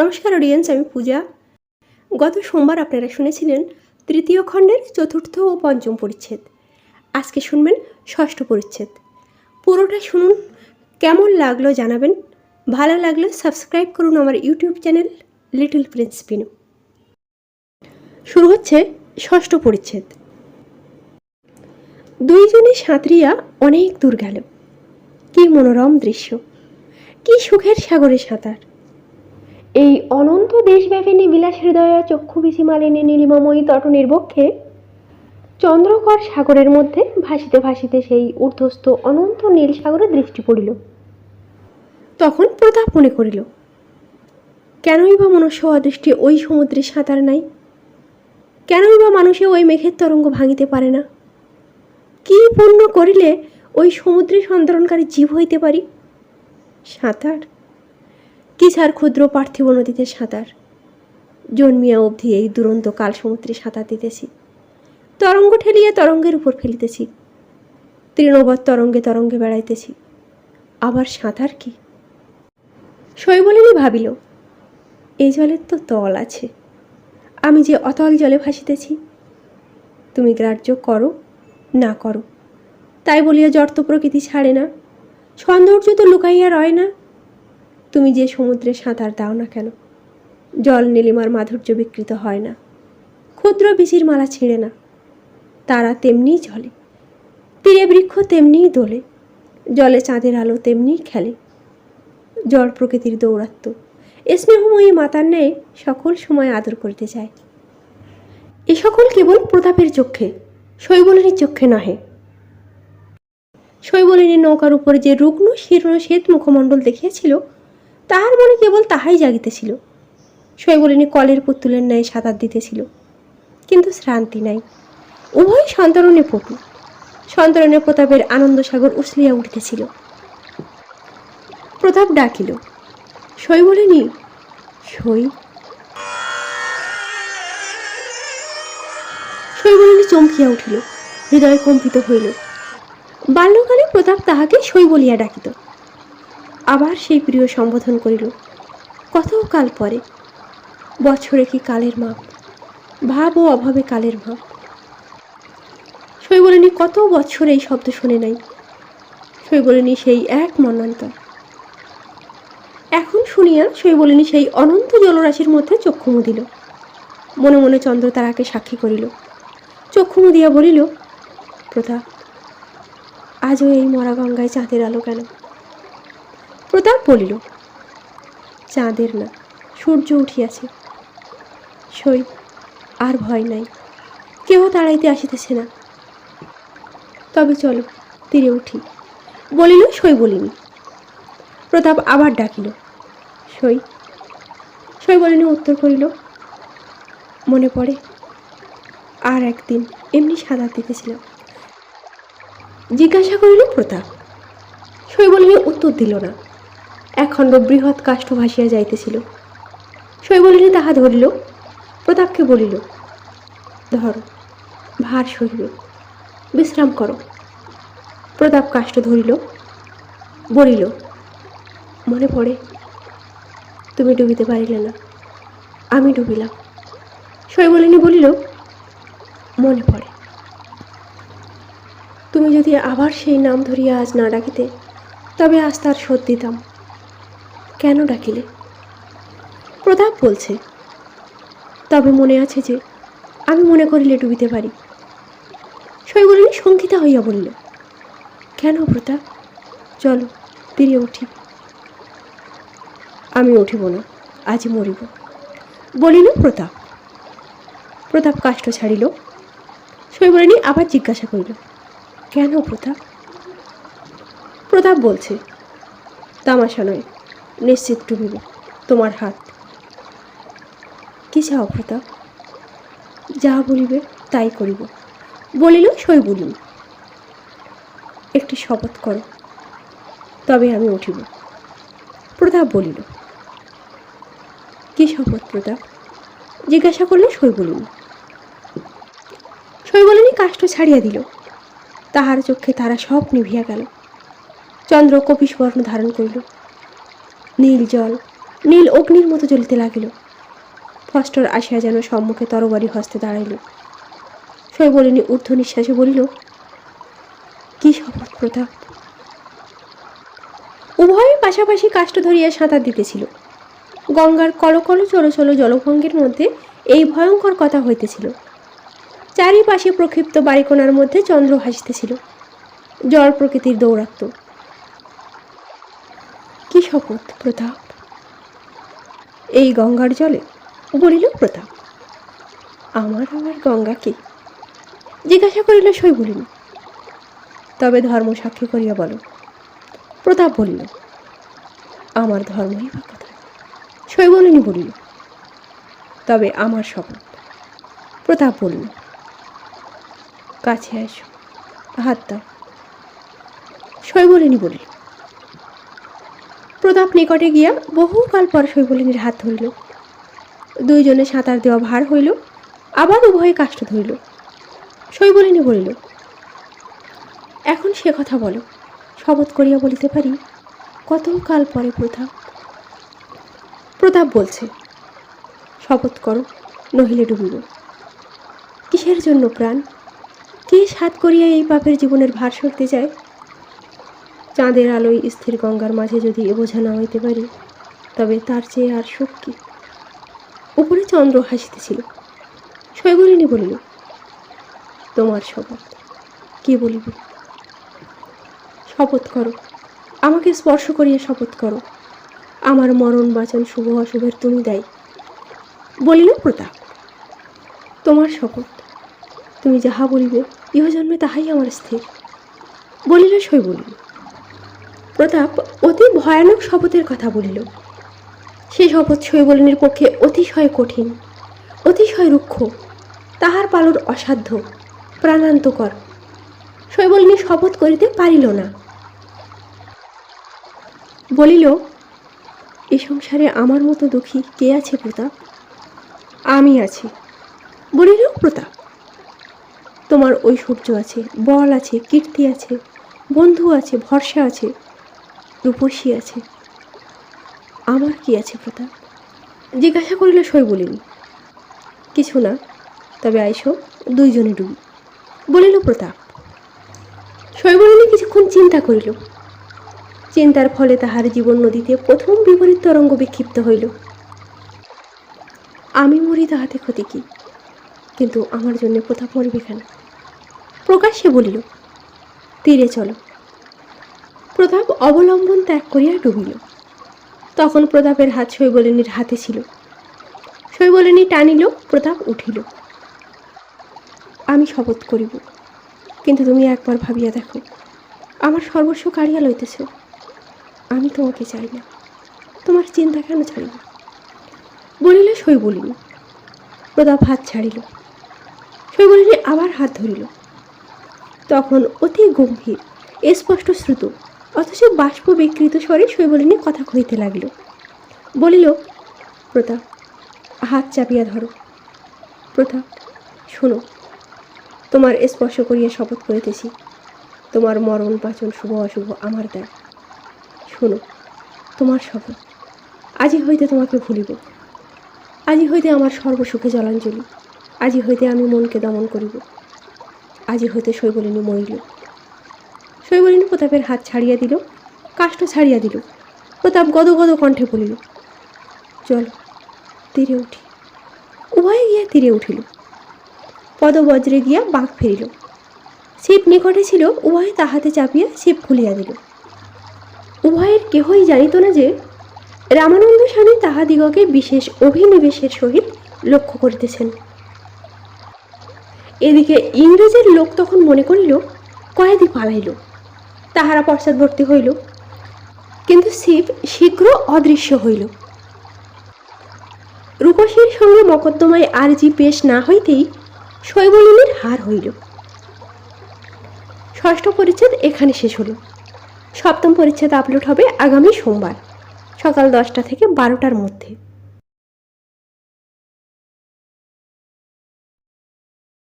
নমস্কার অডিয়েন্স আমি পূজা। গত সোমবার আপনারা শুনেছিলেন তৃতীয় খণ্ডের চতুর্থ ও পঞ্চম পরিচ্ছেদ। আজকে শুনবেন ষষ্ঠ পরিচ্ছেদ। পুরোটা শুনুন, কেমন লাগল জানাবেন। ভালো লাগলে সাবস্ক্রাইব করুন আমার YouTube channel little prince Pinu শুরু হচ্ছে ষষ্ঠ পরিচ্ছেদ। দুইজনে সাঁতরিয়া অনেক দূর গেল। কি মনোরম দৃশ্য, কি সুখের সাগরে সাঁতার। এই অনন্ত দেশব্যাপিনী বিলাস হৃদয় চক্ষু বিসি মালিনী নীলিমাময়ী তটনের বক্ষে চন্দ্রকর সাগরের মধ্যে ভাসিতে ভাসিতে সেই ঊর্ধ্বস্থ অনন্ত নীল সাগরে দৃষ্টি পড়িল। তখন প্রতাপ মনে করিল, কেনই বা মনুষ্য অদৃষ্টি ওই সমুদ্রে সাঁতার নাই? কেনই বা মানুষে ওই মেঘের তরঙ্গ ভাঙিতে পারে না? কি পূর্ণ করিলে ওই সমুদ্রে সন্তরণকারী জীব হইতে পারি? সাঁতার কিসার ক্ষুদ্র পার্থিব নদীতে সাঁতার? জন্মিয়া অবধি এই দুরন্ত কাল সমুদ্রে সাঁতার দিতেছি। তরঙ্গ ঠেলিয়া তরঙ্গের উপর ফেলিতেছি। তৃণবৎ তরঙ্গে তরঙ্গে বেড়াইতেছি। আবার সাঁতার কি? শৈবলিনী ভাবিল এই জলের তো তল আছে। আমি যে অতল জলে ভাসিতেছি, তুমি গ্রাহ্য করো, না করো। তাই বলিয়া জর্ত প্রকৃতি ছাড়ে না। সৌন্দর্য তো লুকাইয়া রয় না। তুমি যে সমুদ্রে সাঁতার দাও না কেন? জল নীলিমার মাধুর্য বিকৃত হয় না। ক্ষুদ্র বিচির মালা ছিঁড়ে না। তারা তেমনিই ঝলে তীরে বৃক্ষ তেমনিই দোলে। জলে চাঁদের আলো তেমনিই খেলে। জল প্রকৃতির দৌরাত্ম। স্নেহময়ী মাতার ন্যায় সকল সময় আদর করিতে চায়। এ সকল কেবল প্রতাপের চক্ষে, শৈবলিনীর চক্ষে নহে। শৈবলিনীর নৌকার উপর যে রুগ্ন শীর্ণ শ্বেত মুখমণ্ডল দেখিয়াছিল তাহার মনে কেবল তাহাই জাগিতেছিল। শৈবলিনী কলের পুতুলের ন্যায় সাঁতার দিতেছিল, কিন্তু শ্রান্তি নাই। উভয় সন্তরণে পটু। সন্তরণে প্রতাপের আনন্দ সাগর উছলিয়া উঠিতেছিল। প্রতাপ ডাকিল, শৈবলিনী সই শৈবলিনী চমকিয়া উঠিল, হৃদয় কম্পিত হইল। বাল্যকালে প্রতাপ তাহাকে সই বলিয়া ডাকিত। আবার সেই প্রিয় সম্বোধন করিল। কত কাল পরে? বছরে কি কালের মাপ? ভাব ও অভাবে কালের মাপ শৈবলিনী কত বছর এই শব্দ শুনে নাই। শৈবলিনী সেই এক মন্বন্তর এখন শুনিয়া শৈবলিনী সেই অনন্ত জলরাশির মধ্যে চক্ষু মুদিল। মনে মনে চন্দ্র তারাকে সাক্ষী করিল। চক্ষু মুদিয়া বলিল, প্রতাপ, আজও এই মরা গঙ্গায় চাঁদের আলো কেন? প্রতাপ বলিল, চাঁদের না, সূর্য উঠিয়াছে। সই, আর ভয় নাই, কেহ তাড়াইতে আসিতেছে না। তবে চলো, তীরে উঠি। বলিল, সই বলিনি। প্রতাপ আবার ডাকিল, সই। সই বলিনি, উত্তর করিল, মনে পড়ে, আর একদিন এমনি সাঁতার দিতেছিলাম। জিজ্ঞাসা করিল প্রতাপ। শৈবলিনী উত্তর দিল না। একখণ্ড বৃহৎ কাষ্ঠ ভাসিয়া যাইতেছিল। শৈবলিনী তাহা ধরিল, প্রতাপকে বলিল, ধরো, ভার সহিবে, বিশ্রাম করো। প্রতাপ কাষ্ঠ ধরিল, বলিল, মনে পড়ে, তুমি ডুবিতে পারিলে না, আমি ডুবিলাম। শৈবলিনী বলিল, মনে পড়ে। তুমি যদি আবার সেই নাম ধরিয়া আজ না ডাকিতে, তবে আজ তার শোধ দিতাম। কেন ডাকিলে? প্রতাপ বলছে, তবে মনে আছে যে আমি মনে করিলে ডুবিতে পারি। শৈবলিনী শঙ্কিতা হইয়া বলিল কেন প্রতাপ? চলো তীরে উঠি। আমি উঠিব না আজ মরিব। বলিল প্রতাপ। প্রতাপ কাষ্ঠ ছাড়িল। শৈবলিনী আবার জিজ্ঞাসা করিল, কেন প্রতাপ? প্রতাপ বলছে, তামাশা নয় নিশ্চিত ডুবিব তোমার হাত। কি চাও প্রতাপ যা বলিবে তাই করিব। বলিল সই বলিনি একটি শপথ করো, তবে আমি উঠিব। প্রতাপ বলিল, কি শপথ প্রতাপ? জিজ্ঞাসা করলে সই সই বলিনি, কাষ্ঠ ছাড়িয়া দিল। তাহার চক্ষে তারা সব নিভিয়া গেল। চন্দ্র কপিস বর্ণ ধারণ করিল। নীল জল, নীল অগ্নির মতো জ্বলিতে লাগিল। ফস্টর আসিয়া যেন সম্মুখে তরবারি হস্তে দাঁড়াইল। শৈবলিনী ঊর্ধ্ব নিঃশ্বাসে বলিল, কি শপথ প্রতাপ? উভয়ে পাশাপাশি কাষ্ঠ ধরিয়া সাঁতার দিতেছিল। গঙ্গার কলকল চলো জলভঙ্গের মধ্যে এই ভয়ঙ্কর কথা হইতেছিল। চারিপাশে প্রক্ষিপ্ত বাড়িকোনার মধ্যে চন্দ্র হাসিতেছিল জল প্রকৃতির দৌরাত্ম। কি শপথ প্রতাপ। এই গঙ্গার জলে বলিল প্রতাপ। আমার আবার গঙ্গা কি জিজ্ঞাসা করিল, সই বলিল। তবে ধর্ম সাক্ষী করিয়া বলো। প্রতাপ বলিল, আমার ধর্মই বা কথা। বলিনি বলিল। তবে আমার শপথ। প্রতাপ বলিল, কাছে আসো হাত দাও। সই বলিনি বলিল। প্রতাপ নিকটে গিয়া বহুকাল পর শৈবলিনীর হাত ধরিল। দুইজনে সাঁতার দেওয়া ভার হইল, আবার উভয়ে কাষ্ঠ ধরিল। শৈবলিনী বলিল, এখন সে কথা বলো, শপথ করিয়া বলিতে পারি কত কাল পরে প্রতাপ? প্রতাপ বলছে, শপথ করো, নহিলে ডুবিব। কিসের জন্য প্রাণ? কে সাত করিয়া এই পাপের জীবনের ভার সরতে যায় চাঁদের আলোয় স্থির গঙ্গার মাঝে যদি বোঝা হইতে পারি, তবে তার চেয়ে আর সুখ কি? উপরে চন্দ্র হাসিতেছিল। শৈবলিনী বলিল, তোমার শপথ, কি বলিবে? শপথ করো, আমাকে স্পর্শ করিয়া শপথ করো। আমার মরণ বাচন শুভ অশুভের তুমি দেয়। বলিল প্রতাপ, তোমার শপথ, তুমি যাহা বলিবে ইহজন্মে তাহাই আমার স্থির। বলিল বলিল প্রতাপ অতি ভয়ানক শপথের কথা বলিল। সে শপথ শৈবলিনীর পক্ষে অতিশয় কঠিন, অতিশয় রুক্ষ, তাহার পালন অসাধ্য, প্রাণান্তকর। শৈবলিনী শপথ করিতে পারিল না। বলিল, এ সংসারে আমার মতো দুঃখী কে আছে প্রতাপ? আমি আছি। বলিল প্রতাপ। তোমার ঐশ্বর্য আছে, বল আছে, কীর্তি আছে, বন্ধু আছে, ভরসা আছে রূপসী আছে। আমার কি আছে প্রতাপ? জিজ্ঞাসা করিল সই বলিনি কিছু না তবে আইসো দুইজনে ডুবি। বলিল প্রতাপ। শৈবলিনী কিছুক্ষণ চিন্তা করিল। চিন্তার ফলে তাহার জীবন নদীতে প্রথম বিপরীত তরঙ্গ বিক্ষিপ্ত হইল। আমি মরি তাহাতে ক্ষতি কি? কিন্তু আমার জন্য প্রতাপ মরিবে কেন? প্রকাশ্যে বলিল তীরে চলো। প্রতাপ অবলম্বন ত্যাগ করিয়া ডুবিল তখন প্রতাপের হাত শৈবলিনীর হাতে ছিল। শৈবলিনী টানিল, প্রতাপ উঠিল। আমি শপথ করিব, কিন্তু তুমি একবার ভাবিয়া দেখো, আমার সর্বস্ব কাড়িয়া লইতেছ। আমি তোমাকে চাই না, তোমার চিন্তা কেন ছাড়িব? বলিলে সই বলিনি প্রতাপ হাত ছাড়িল। শৈবলিনী আবার হাত ধরিল। তখন অতি গম্ভীর স্পষ্ট শ্রুত অথচ বাষ্প বিকৃত স্বরে শৈবলিনী কথা কহিতে লাগিল। বলিল, প্রতাপ, হাত চাপিয়া ধরো। প্রতাপ, শোনো, তোমার স্পর্শ করিয়া শপথ করিতেছি। তোমার মরণ পাচন শুভ অশুভ আমার দেয় শোনো, তোমার শপথ। আজি হইতে তোমাকে ভুলিব। আজি হইতে আমার সর্বসুখে জলাঞ্জলি। আজি হইতে আমি মনকে দমন করিব। আজি হইতে শৈবলিনী মরিল। শৈবলিনী প্রতাপের হাত ছাড়িয়া দিল, কাষ্ঠ ছাড়িয়া দিল। প্রতাপ গদ গদ কণ্ঠে বলিল, চল, তীরে উঠি। উভয়ে গিয়া তীরে উঠিল। পদবজ্রে গিয়া বাঘ ফিরিল শিব নিকটে ছিল, উভয়ে তাহাতে চাপিয়া শিব খুলিয়া দিল। উভয়ের কেহই জানিত না যে, রামানন্দ স্বামী তাহাদিগকে বিশেষ অভিনিবেশের সহিত লক্ষ্য করিতেছেন। এদিকে ইংরেজের লোক তখন মনে করিল, কয়েদি পালাইল। তাহারা পশ্চাৎবর্তী হইল। কিন্তু শিব শীঘ্র অদৃশ্য হইল। রূপসীর সঙ্গে মকদ্দমায় আরজি পেশ না হইতেই শৈবলিনীর হার হইল। ষষ্ঠ পরিচ্ছেদ এখানে শেষ হলো। সপ্তম পরিচ্ছেদ আপলোড হবে আগামী সোমবার, সকাল দশটা থেকে বারোটার মধ্যে।